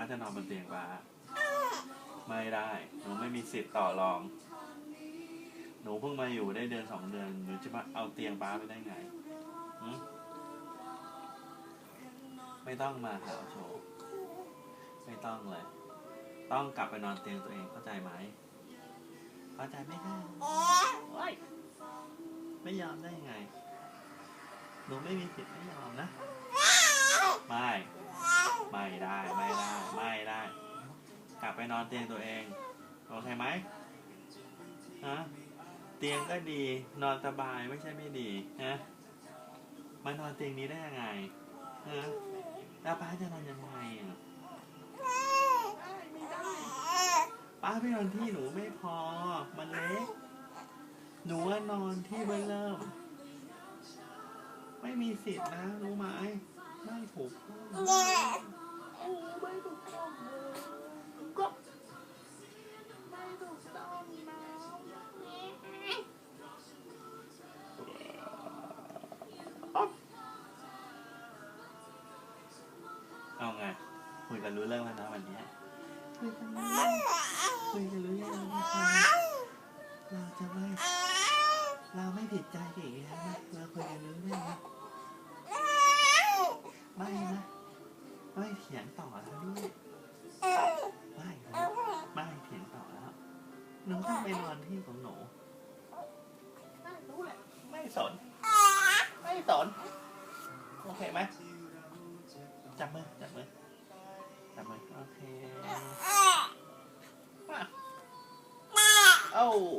ป้าจะนอนบนเตียงป้า ไม่ได้ หนูไม่มีสิทธิ์ต่อรอง หนูเพิ่งมาอยู่ได้เดือนสองเดือน หนูจะมาเอาเตียงป้าไปได้ไงหึไม่ต้องมาหาโชว์ไม่ต้องเลย ต้องกลับไปนอนเตียงตัวเองเข้าใจไหม เข้าใจไหมคะโอ๊ยไม่ยอมได้ไง หนูไม่มีสิทธิ์ไม่ยอมนะ ไม่ ไม่ได้ ไม่ได้ ไม่ได้ กลับ ไปนอนเตียงตัวเอง โอเคไหมฮะเตียงก็ดี นอนสบายไม่ใช่ไม่ดีฮะมานอนเตียงนี้ได้ยังไงฮะแล้วป้าจะนอนยังไงอะป้าไปนอนที่หนูไม่พอ มันเล็ก หนูว่านอนที่เบอร์เริ่ม ไม่มีสิทธิ์นะ รู้ไหม ไม่ถูกต้องโอ้ไม่ถูกต้องเลย คุยกันรู้เรื่องแล้วนะวันนี้คุยกันรู้เรื่องคุยกันรู้เรื่องแล้วนะคะเราจะไม่เราไม่ผิดใจกันอีกแล้วนะเราคุยกันรู้เรื่องนะไม่นะไม่เถียงต่อแล้วด้วยไม่นะไม่เถียงต่อแล้วหนูต้องไปนอนที่ของหนูน่รู้แหละไม่สนไม่สนโอเคไหมจับมือจับมือ จับมือโอเคมาเอ้า